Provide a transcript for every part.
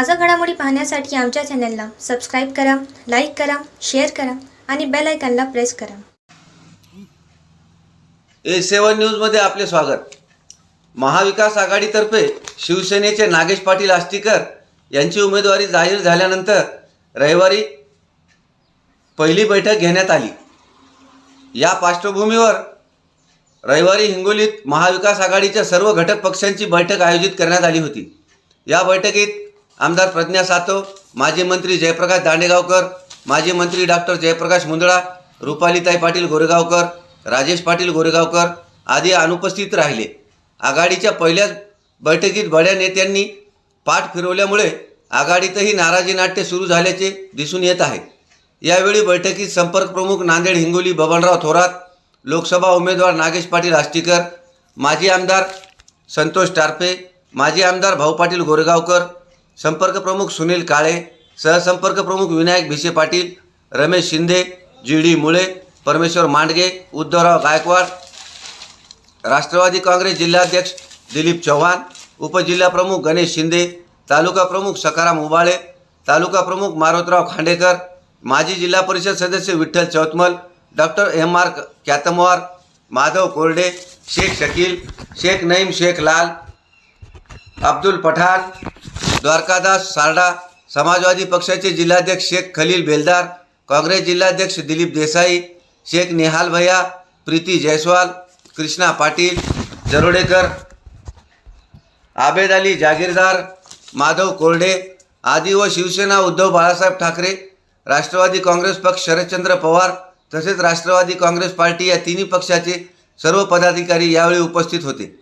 ताज्या घडामोडी पाहण्यासाठी आमच्या चॅनलला सबस्क्राईब करा लाईक करा शेअर करा आणि बेल आयकॉनला प्रेस करा. ए सेवन न्यूजमध्ये आपले स्वागत. महाविकास आघाडीतर्फे शिवसेनेचे नागेश पाटील आष्टीकर यांची उमेदवारी जाहीर झाल्यानंतर रविवारी पहिली बैठक घेण्यात आली. या पार्श्वभूमीवर रविवारी हिंगोलीत महाविकास आघाडीच्या सर्व घटक पक्षांची बैठक आयोजित करण्यात आली होती. या बैठकीत आमदार प्रज्ञा सातव माजी मंत्री जयप्रकाश दांडेगावकर माजी मंत्री डॉक्टर जयप्रकाश मुंदळा रुपालीताई पाटील गोरेगावकर राजेश पाटील गोरेगावकर आदी अनुपस्थित राहिले. आघाडीच्या पहिल्याच बैठकीत बड्या नेत्यांनी पाठ फिरवल्यामुळे आघाडीतही नाराजी नाट्य सुरू झाल्याचे दिसून येत आहे. यावेळी बैठकीत संपर्क प्रमुख नांदेड हिंगोली बबनराव थोरात लोकसभा उमेदवार नागेश पाटील आष्टीकर माजी आमदार संतोष टारफे माजी आमदार भाऊ पाटील गोरेगावकर संपर्क प्रमुख सुनील काळे सहसंपर्क प्रमुख विनायक भिसे पाटील रमेश शिंदे जी डी मुळे परमेश्वर मांडगे उद्धवराव गायकवाड राष्ट्रवादी काँग्रेस जिल्हाध्यक्ष दिलीप चव्हाण उपजिल्हाप्रमुख गणेश शिंदे तालुका प्रमुख सखाराम उबाळे तालुका प्रमुख मारोतराव खांडेकर माजी जिल्हा परिषद सदस्य Vitthal Chautmal doctor M R Kyatamwar Madhav Korde Shaikh Shakeel Shaikh Naeem Shaikh लाल अब्दुल पठाण द्वारकादास सारडा समाजवादी पक्षाचे जिल्हाध्यक्ष शेख खलील बेलदार काँग्रेस जिल्हाध्यक्ष दिलीप देसाई शेख नेहाल भैया प्रीती जयस्वाल कृष्णा पाटील जरोडेकर आबेद अली जागीरदार माधव कोरडे आदी व शिवसेना उद्धव बाळासाहेब ठाकरे राष्ट्रवादी काँग्रेस पक्ष शरदचंद्र पवार तसेच राष्ट्रवादी काँग्रेस पार्टी या तिन्ही पक्षाचे सर्व पदाधिकारी यावेळी उपस्थित होते.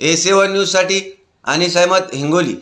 ए सेवन न्यूजसाठी आणि सहमत हिंगोली.